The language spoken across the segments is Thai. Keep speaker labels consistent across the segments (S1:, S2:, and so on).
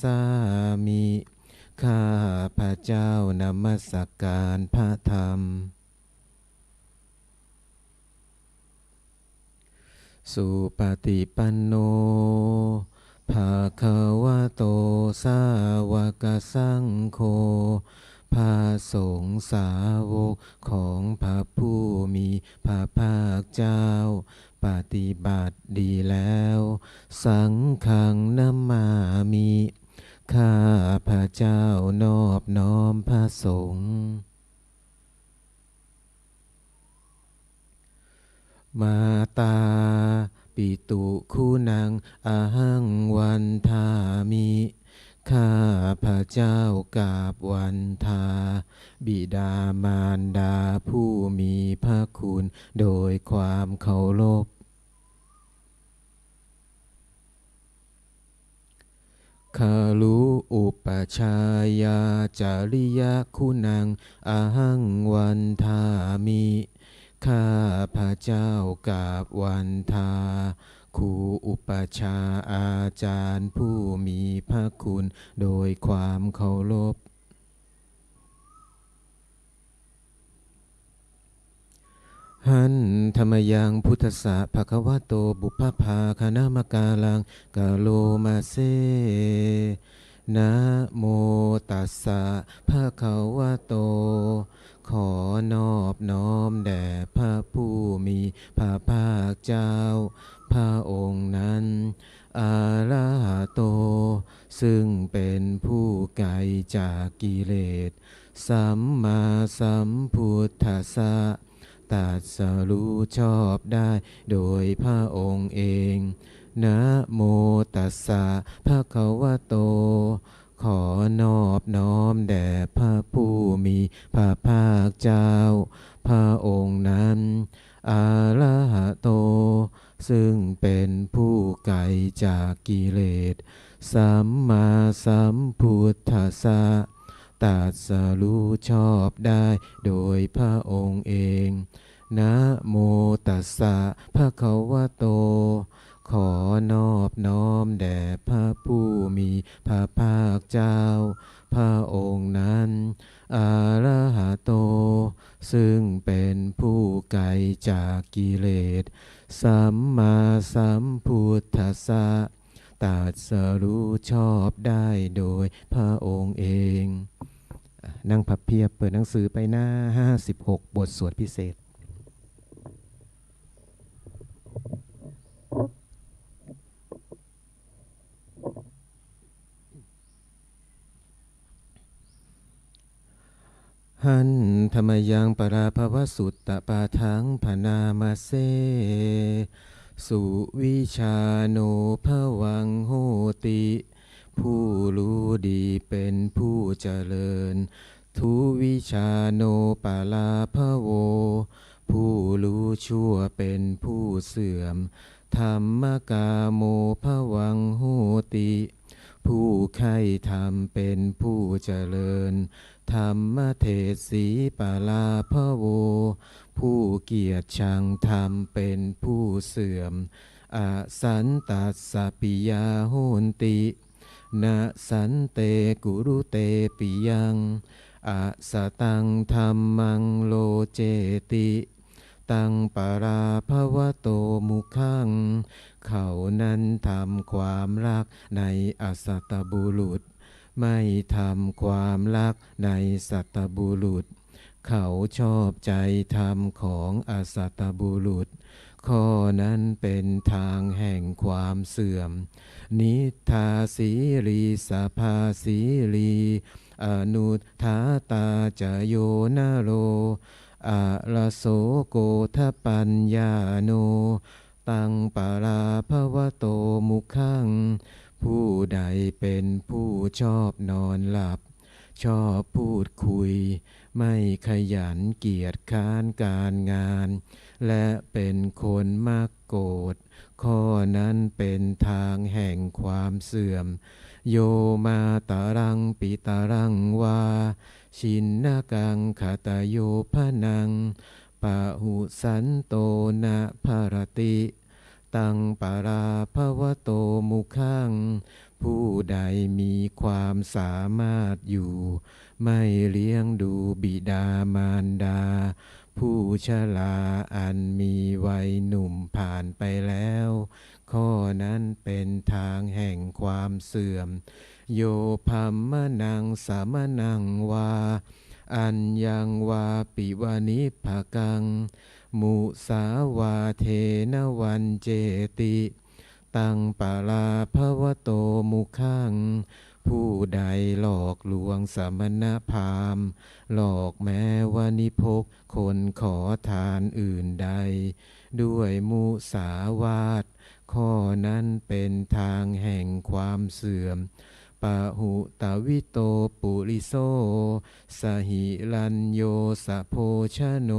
S1: สามิข้าพระเจ้านมัสการพระธรรม สุปฏิปันโนภาควะโตสาวกสังโฆพระสงฆ์สาวกของพระผู้มีพระภาคเจ้า ปฏิบัติดีแล้ว สังฆังนามามิข้าพระเจ้านอบน้อมพระสงฆ์มาตา ปิตุคุณังอาหังวันทามิข้าพระเจ้ากาบวันทา บิดามารดาผู้มีพระคุณ โดยความเคารพ คารุอุปชายาจาริยคุณังอาหังวันทามิ ข้าพระเจ้ากาบวันทาครูอุปชาย์อาจารย์ผู้มีพระคุณ โดยความเคารพ หันธรรมยังพุทธะภะคะวะโตบุพพาคณามกาลังกาโลมาเซนะโมตัสสะภะคะวะโต ขอนอบน้อมแด่พระผู้มีพระภาคเจ้า พระองค์นั้น อาราโต ซึ่งเป็นผู้ไกลจากกิเลสสัมมาสัม สรู้ชอบได้โดยพระองค์เอง นะโมตัสสะภะคะวะโต ขอนอบน้อมแด่พระผู้มีพระภาคเจ้า พระองค์นั้นอารหะโต ซึ่งเป็นผู้ไกลจากกิเลส สัมมาสัมพุทธัสสะตรัสรู้ชอบได้โดยพระองค์เอง นะโมตัสสะภะคะวะโต ขอนอบน้อมแด่พระผู้มีพระภาคเจ้า พระองค์นั้นอาราหะโต ซึ่งเป็นผู้ไกลจากกิเลส สัมมาสัมพุทธัสสะตรัสรู้ชอบได้โดยพระองค์เอง นั่งพับเพียบเปิดหนังสือไปหน้า 56 บทสวดพิเศษ หันธรรมยังปราภวสุตตปาทังพนามาเซ สุวิชาโนภวังโหติ ผู้รู้ดีเป็นผู้เจริญ ทุวิชาโนปาลาภโว ผู้รู้ชั่วเป็นผู้เสื่อม ธรรมกาโมภวังโหติ ผู้ใคร่ธรรมเป็นผู้เจริญ ธรรมเทศสีปาลาภโว ผู้เกียรติชังธรรมเป็นผู้เสื่อม อสันตัสสปิยาโหนตินะสันเตกุรุเตปิยังอะสตังธรรมังโลเจติ ตังปาราภวะโตมุขัง เขานั้นทำความรักในอสัตบุรุษ ไม่ทำความรักในสัตบุรุษ เขาชอบใจธรรมของอสัตบุรุษ ข้อนั้นเป็นทางแห่งความเสื่อม นิทาสีรีสภาสีรี อนุทาตาจโยนาโร อะระโสโกทปัญญาโน ตังปาราภวะโตมุขัง ผู้ใดเป็นผู้ชอบนอนหลับ ชอบพูดคุย ไม่ขยันเกียรติค้านการงาน และเป็นคนมากโกรธ ข้อนั้นเป็นทางแห่งความเสื่อม โยมาตารังปิตารังวา ชินนากังขตโยพนังปะหุสันโตนะภารติ ตังปาราภวะโตมุขังผู้ใดมีความสามารถอยู่ ไม่เลี้ยงดูบิดามารดา ผู้ชราอันมีวัยหนุ่มผ่านไปแล้ว ข้อนั้นเป็นทางแห่งความเสื่อม โยพัมมะนังสามนังวา อัญญังวาปิวานิภกัง มุสาวาเทนวันเจติ ตังปาลาภวโตมุขัง ผู้ใดหลอกลวงสมณพราหมณ์หลอกแม้วานิพกคนขอทานอื่นใด ด้วยมุสาวาท ข้อนั้นเป็นทางแห่งความเสื่อมปะหุตวิโตปุริโสสหิลันโยสะโพชโน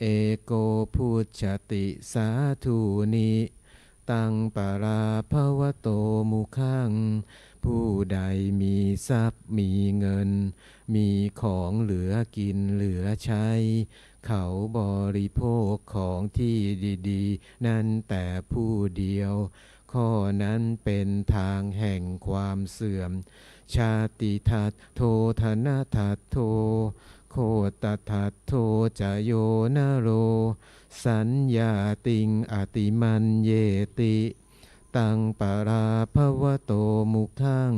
S1: เอโกพุชติสาธุนิ ตังปาราภวโตมุขัง ผู้ใดมีทรัพย์มีเงิน มีของเหลือกินเหลือใช้ เขาบริโภคของที่ดีๆ นั้นแต่ผู้เดียว ข้อนั้นเป็นทางแห่งความเสื่อม ชาติทัตโทธนาทัตโทโคตทัตโทจโยนโร สัญญาติงอติมันเยติ ตังปาราภวโตมุขัง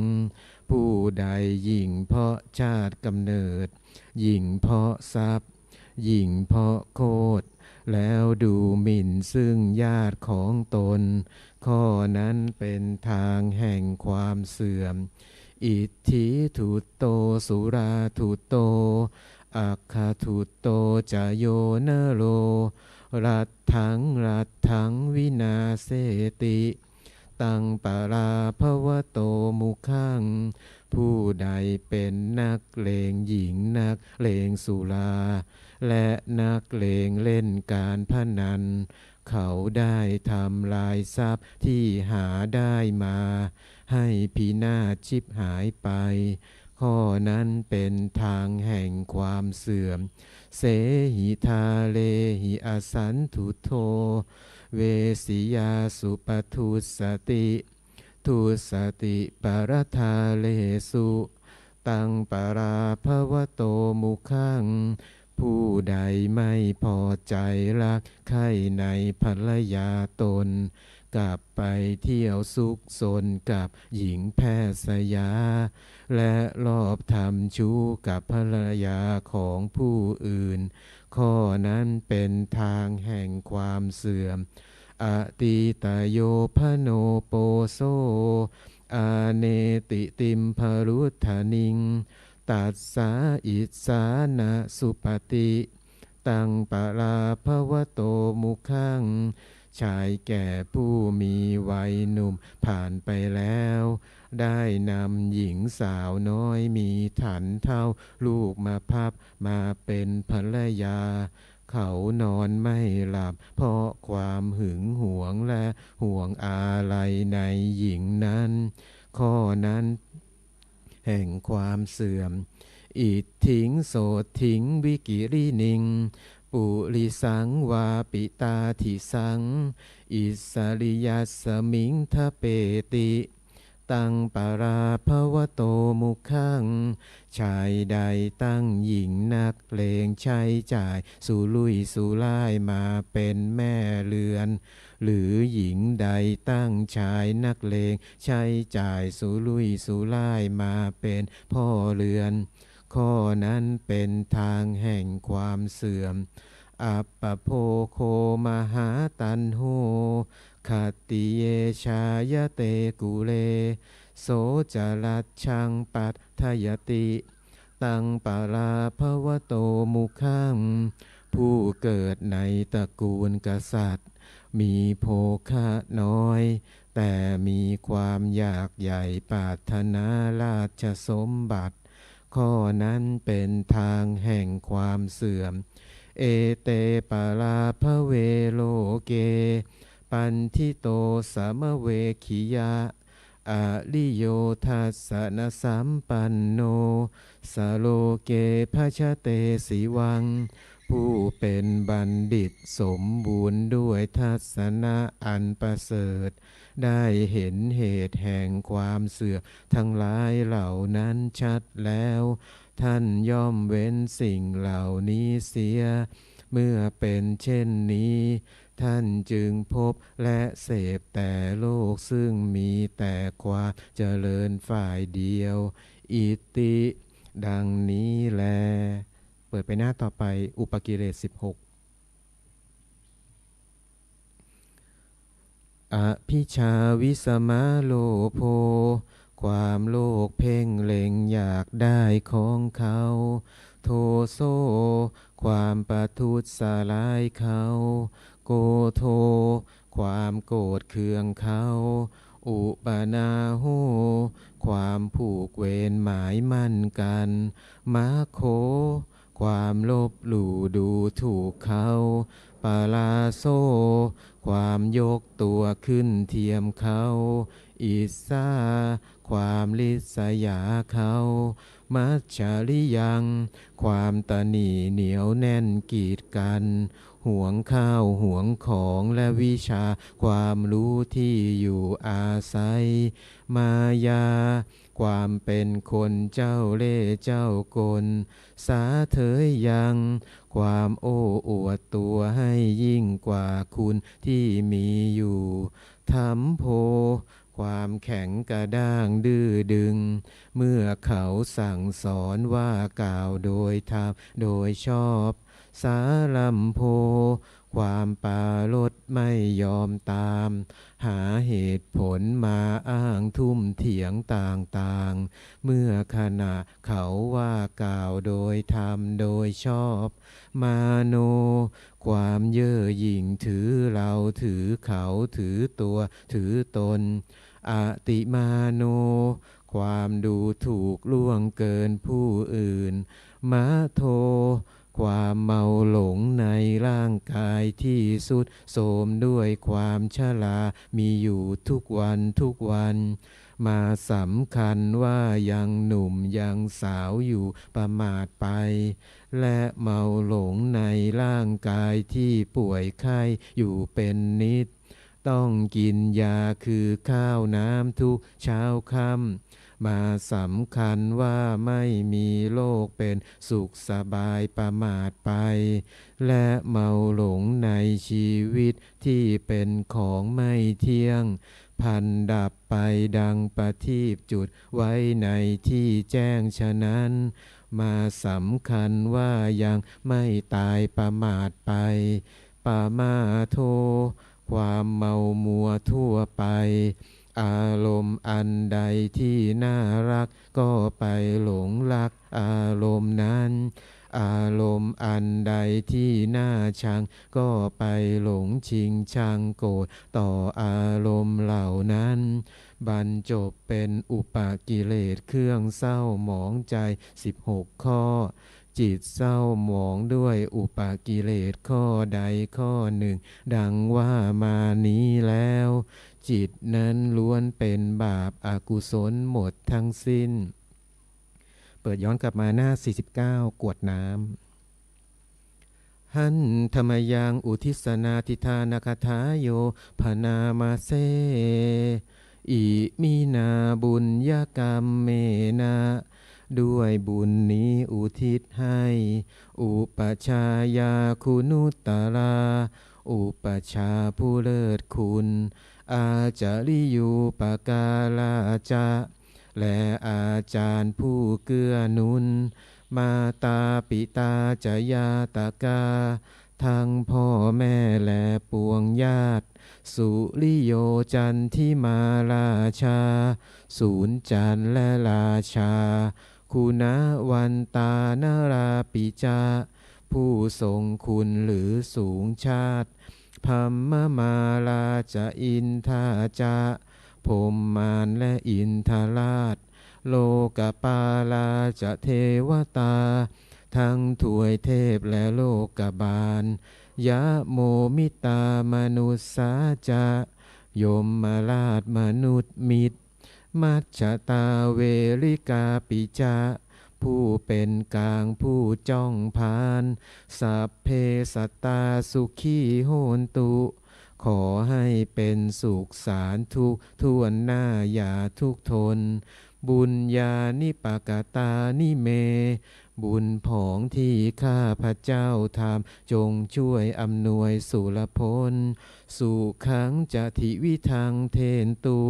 S1: ผู้ใดยิ่งเพาะชาติกำเนิด ยิ่งเพาะทรัพย์ ยิ่งเพาะโคตรแล้วดูหมิ่นซึ่งญาติของตน ข้อนั้นเป็นทางแห่งความเสื่อม อิทธิทุตโตสุราทุตโต อัคคาทุตโตจะโยนโรรัตถังรัตถังวินาเสติ ตังปาราภวโตมุขัง ผู้ใดเป็นนักเลงหญิงนักเลงสุรา และนักเลงเล่นการพนัน เขาได้ทำลายทรัพย์ที่หาได้มา ให้พินาศชิบหายไป ข้อนั้นเป็นทางแห่งความเสื่อม เสหิทาเลหิอสันทุโท เวสิยาสุปทุสติทุสติปรธาเลสุ ตังปราภวโตมุขังผู้ใดไม่พอใจรักใครในภรรยาตน กลับไปเที่ยวสุขสนกับหญิงแพทย์สยา และรอบทำชู้กับภรรยาของผู้อื่น ข้อนั้นเป็นทางแห่งความเสื่อม อติตโยพโนโปโซ อาเนติติมพรุธานิง ตัสสาอิสานะสุปฏิตังปาราภวโตมุขังชายแก่ผู้มีวัยหนุ่มผ่านไปแล้ว ได้นำหญิงสาวน้อยมีถันเท่า ลูกมาพับมาเป็นภรรยา เขานอนไม่หลับ เพราะความหึงหวงและห่วงอาลัยในหญิงนั้น ข้อนั้นแห่งความเสื่อม อิทถิงโสถิงวิกิรินิง ปุริสังวาปิตาทิสัง อิสริยสสมิงทะเปติ ตังปาราภวโตมุขังชายใดตั้งหญิงนักเลงใช้จ่ายสุลุยสุล่ายมาเป็นแม่เรือน หรือหญิงใดตั้งชายนักเลงใช้จ่ายสุลุยสุล่ายมาเป็นพ่อเรือน ข้อนั้นเป็นทางแห่งความเสื่อม อัปปโพโคมหาตันโห ขติเยชายเตกุเล โสจรัชังปัตทยติ ตังปาราภวโตมุขังผู้เกิดในตระกูลกษัตริย์ มีโภคะน้อย แต่มีความอยากใหญ่ปรารถนาราชสมบัติ ข้อนั้นเป็นทางแห่งความเสื่อม เอเตปาราภเวโลเก ปันทิโตสามเวคิยะอาลิโยทัสสนสัมปันโนสโลเกภชเตสีวัง ผู้เป็นบัณฑิตสมบูรณ์ด้วยทัศนะอันประเสริฐ ได้เห็นเหตุแห่งความเสื่อมทั้งหลายเหล่านั้นชัดแล้ว ท่านย่อมเว้นสิ่งเหล่านี้เสีย เมื่อเป็นเช่นนี้ ท่านจึงพบและเสพแต่โลกซึ่งมีแต่ความเจริญฝ่ายเดียว อิติ ดังนี้แล เปิดไปหน้าต่อไปอุปกิเลส16อภิชาวิสมาโลโภ ความโลภเพ่งเล็งอยากได้ของเขา โทโซ ความประทุษสลายเขา โกโท ความโกรธเคืองเขา อุปนาโหความผูกเวรหมายมั่นกันมาโค ความลบหลู่ดูถูกเขาปาลาโซ ความยกตัวขึ้นเทียมเขา อิสาความลิษยาเขา มัจฉริยัง ความตะหนีเหนียวแน่นกีดกัน ห่วงข้าวห่วงของและวิชาความรู้ที่อยู่อาศัย มายา ความเป็นคนเจ้าเล่เจ้ากล สาเถยยัง ความโอ้อวดตัวให้ยิ่งกว่าคุณที่มีอยู่ธรรมโพความแข็งกระด้างดื้อดึง เมื่อเขาสั่งสอนว่ากล่าวโดยธรรมโดยชอบ สาลัมโพ ความปาลดไม่ยอมตาม หาเหตุผลมาอ้างทุ่มเถียงต่างๆ เมื่อขณะเขาว่ากล่าวโดยธรรมโดยชอบ มาโน ความเย่อหยิ่งถือเราถือเขาถือตัวถือตน อติมาโนความดูถูกล่วงเกินผู้อื่นมาโท ความเมาหลงในร่างกายที่สุดโสมด้วยความชรามีอยู่ทุกวันทุกวัน มาสำคัญว่ายังหนุ่มยังสาวอยู่ประมาทไป และเมาหลงในร่างกายที่ป่วยไข้อยู่เป็นนิด ต้องกินยาคือข้าวน้ำทุกเช้าค่ำ มาสำคัญว่าไม่มีโรคเป็นสุขสบายประมาทไป และเมาหลงในชีวิตที่เป็นของไม่เที่ยง พันดับไปดังประทีปจุดไว้ในที่แจ้งฉะนั้นมาสำคัญว่ายังไม่ตายประมาทไปปามาโท ความเมามัวทั่วไป อารมณ์อันใดที่น่ารัก ก็ไปหลงรักอารมณ์นั้น อารมณ์อันใดที่น่าชัง ก็ไปหลงชิงชังโกรธต่ออารมณ์เหล่านั้น บรรจบเป็นอุปกิเลสเครื่องเศร้าหมองใจ 16 ข้อจิตเศร้าหมองด้วยอุปกิเลสข้อใดข้อหนึ่ง ดังว่ามานี้แล้ว จิตนั้นล้วนเป็นบาปอากุศลหมดทั้งสิ้น เปิดย้อนกลับมาหน้า 49 กวดน้ำหันธรรมยังอุทิศนาทิธานคถาโยพนามาเซอิมีนาบุญญากรรมเมนะด้วยบุญนี้อุทิศให้ อุปชายาคุณุตตรา อุปชาผู้เลิศคุณ อาจาริยูปกาลาจะและอาจารย์ผู้เกื้อหนุน มาตาปิตาจยาตกา ทั้งพ่อแม่และปวงญาติ สุริโยจันทิมาราชา ศูนย์จันและราชา คุณวันตานราปิจา ผู้ทรงคุณหรือสูงชาติ พัมมมาลาจะอินทาจะพมมารและอินทราช โลกปาลาจะเทวตา ทั้งถวยเทพและโลกบาล ยะโมมิตามนุสสาจะยมมาลาดมนุษย์มิตร มัจจตาเวริกาปิจา ผู้เป็นกลางผู้จ้องพาน สัพเพสัตตาสุขีโหนตุ ขอให้เป็นสุขสารทุกทวนหน้าอย่าทุกทน บุญญานิปากตานิเม บุญผองที่ข้าพระเจ้าทำจงช่วยอำนวยสุรพล สุขังจะทิวิทังเทนตุ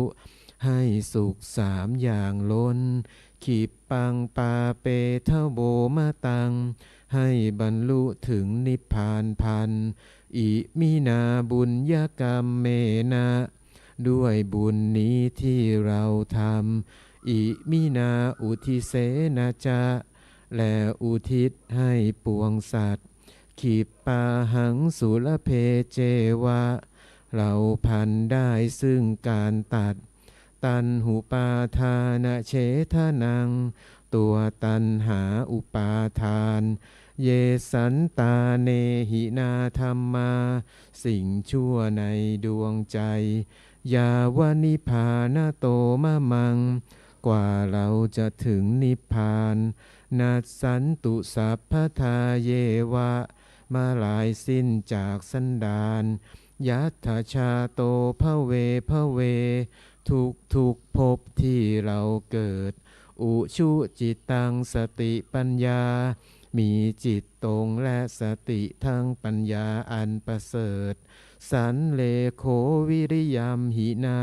S1: ให้สุขสามอย่างล้น ขีปังปาเปเทโบมาตัง ให้บรรลุถึงนิพพานพัน อิมินาบุญญกรรมเมนะ ด้วยบุญนี้ที่เราทำ อิมินาอุทิเสนาจะ และอุทิศให้ปวงสัตว์ ขีปาหังสุรเพเจวะ เราพันได้ซึ่งการตัด ตันหุปาทานะเฉทนัง ตัวตันหาอุปาทาน เยสันตาเนหินาธรรมา สิ่งชั่วในดวงใจ ยาวานิพานโตมะมัง กว่าเราจะถึงนิพพานนัสสันตุสัพพทาเยวะ มาลายสิ้นจากสันดานยัตถชาโตภเวภเว ทุกทุกภพที่เราเกิด อุชุจิตตังสติปัญญา มีจิตตรงและสติทั้งปัญญาอันประเสริฐ สันเลโควิริยมหินา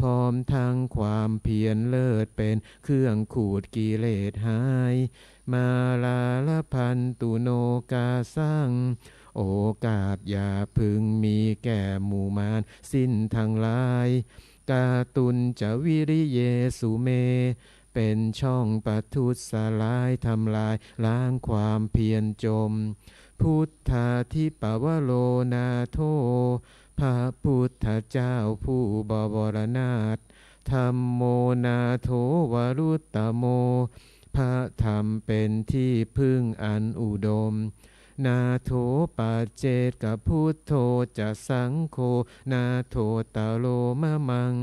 S1: พร้อมทั้งความเพียรเลิศเป็นเครื่องขูดกิเลสหาย มาลาละพันตุโนกาสังโอกาสอย่าพึงมีแก่หมู่มารสิ้นทางลาย กาตุนจะวิริเยสุเม เป็นช่องปัทุสลายทำลายล้างความเพียรจม พุทธาทิปวโลนาโท พระพุทธเจ้าผู้บวรนาถธรรมโมนาโทวรุตตโม พระธรรมเป็นที่พึ่งอันอุดม นาโถปัจเจกกับพุทโธจะสังโฆนาโถตาโลมะมัง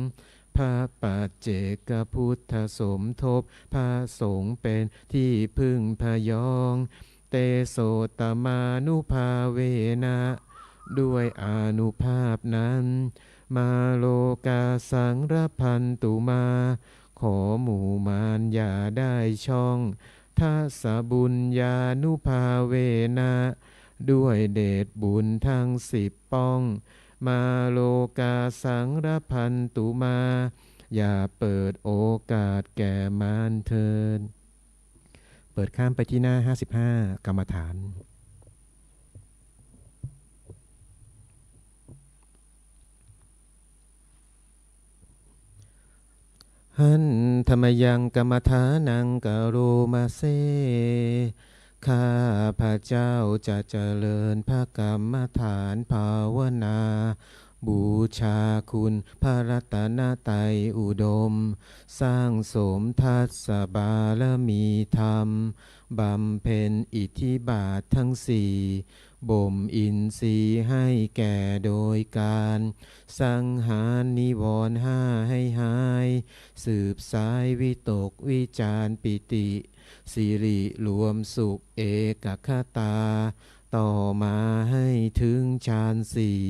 S1: พระปัจเจกพุทธสมทบพระสงฆ์เป็นที่พึ่งพยอง เตโสตมานุภาเวนะ ด้วยอนุภาพนั้น มาโลกาสังรพันตุมา ขอหมู่มารอย่าได้ช่อง ทัสบุญญานุภาเวนะด้วยเดชบุญทั้งสิบป้อง มาโลกาสังรพันตุมา อย่าเปิดโอกาสแก่มารเทิน เปิดข้ามไปที่หน้า 55 กรรมฐาน หันธรรมยังกรรมฐานังกโรมาเซข้าพระเจ้าจะเจริญพระกรรมฐานภาวนา บูชาคุณพระรัตนตรัยอุดม สร้างสมทัศบารมีธรรม บำเพ็ญอิทธิบาททั้งสี่ บ่มอินทรีย์ให้แก่โดยการ สังหารนิวรณ์ห้าให้หาย สืบสายวิตกวิจารปิติสิริรวมสุขเอกคตา ต่อมาให้ถึงฌานสี่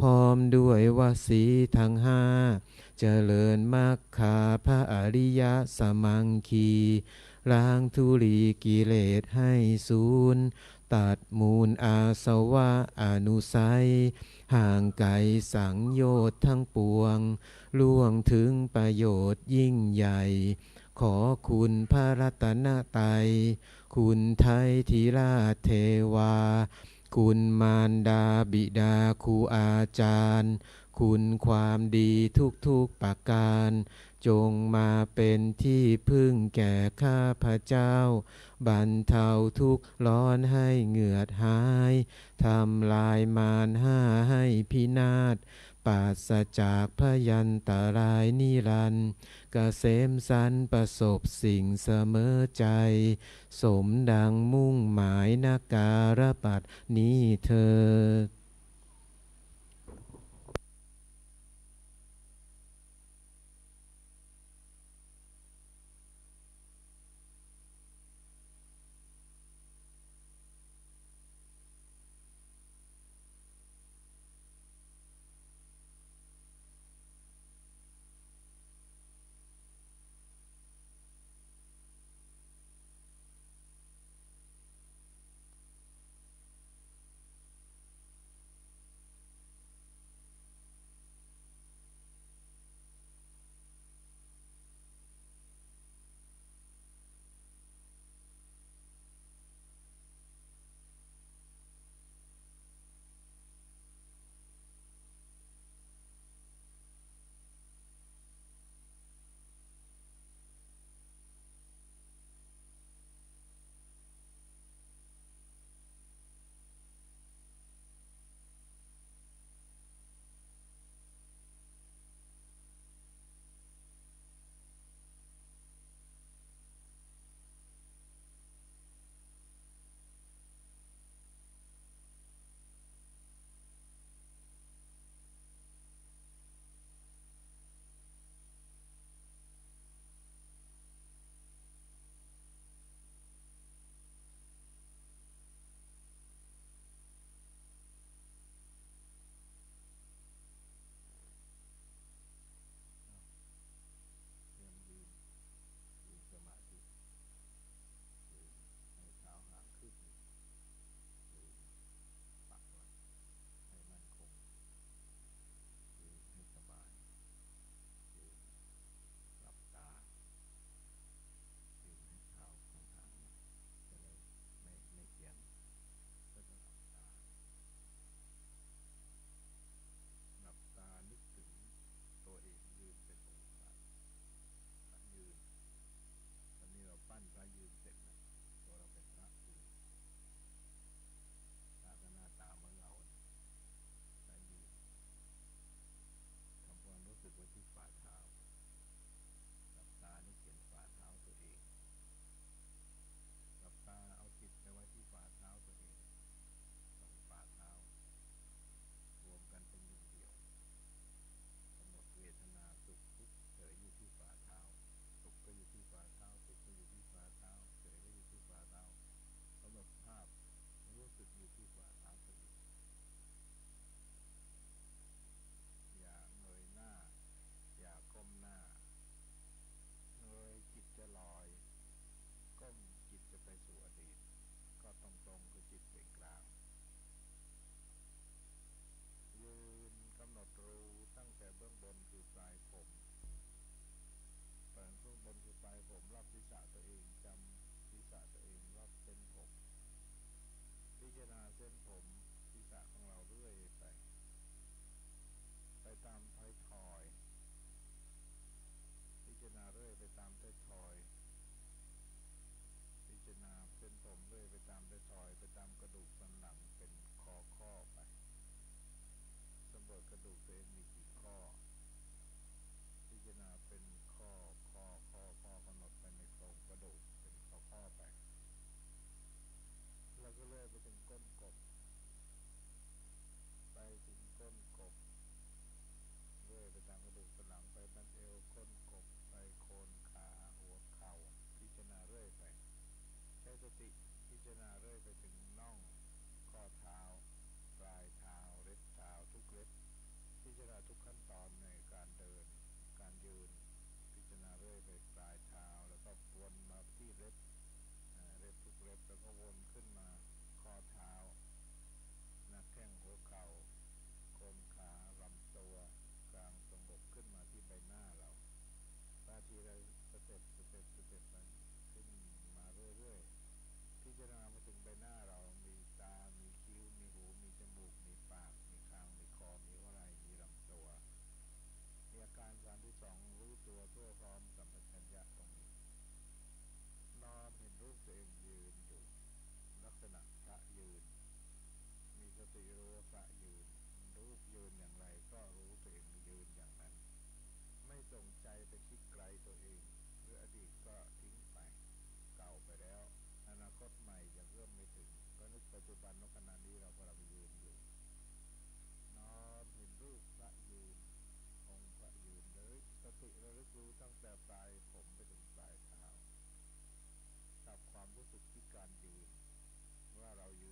S1: พร้อมด้วยวสีทั้งห้าเจริญมรรคาพระอริยสมังคีล้างทุลีกิเลสให้สูญ ตัดมูลอาสวะอนุสัย ห่างไกลสังโยชน์ทั้งปวง ล่วงถึงประโยชน์ยิ่งใหญ่ ขอคุณพระรัตนตรัยคุณไทยทีราเทวา คุณมารดาบิดาครูอาจารย์ คุณความดีทุกๆประการ จงมาเป็นที่พึ่งแก่ข้าพระเจ้า บรรเทาทุกข์ร้อนให้เหงื่อดหาย ทำลายมารห้าให้พินาศปราศจากพยันตรายนิรันดร์เกษมสันประสบสิ่งเสมอใจ สมดังมุ่งหมายนาการบัดนี้เธอ
S2: วจกระดูกตัวเองมีกี่ข้อ พิจารณาเป็นข้อข้อข้อข้อกำหนดไปในโครงกระดูกเป็นข้อข้อไปแล้วก็เลื่อยไปถึงก้นกบ ไปถึงก้นกบเลื่อยไปตามกระดูกสันหลังไปบันเอวก้นกบไปโคนขาหัวเข่าพิจารณาเรื่อยไป ใช้สติพิจารณาเรื่อยไปถึงน่องข้อเท้าปลาย พิจารณาทุกขั้นตอนในการเดิน การยืน พิจารณาเรื่อยไปปลายเท้าแล้วก็วนมาที่เล็บเล็บทุกเล็บแล้วก็วนขึ้นมาข้อเท้าหน้าแข้งหัวเข่าโคนขาลำตัวกลางตรงบกขึ้นมาที่ใบหน้าเราตางทีละสเต็ปสเต็ปสเต็ปมันขึ้นมาเรื่อยๆพิจารณามาถึงใบหน้าเรามีตา มีคิ้ว มีหู มีจมูก มีปาก มีคาง มีคอ มีหัวไหล่มีลำตัว มีอาการสามที่สองรู้ ตัวทั่วพร้อมสัมปชัญญะตรงนี้นอนเห็นรูปตัวเองยืนอยู่ ลักษณะพระยืน มีสติรู้ว่าพระยืน รูปยืนอย่างไรก็รู้ตัวเองยืนอย่างนั้น ไม่ส่งใจไปคิดไกลตัวเอง หรืออดีตก็ ความรู้สึกที่การยืนว่าเรายืน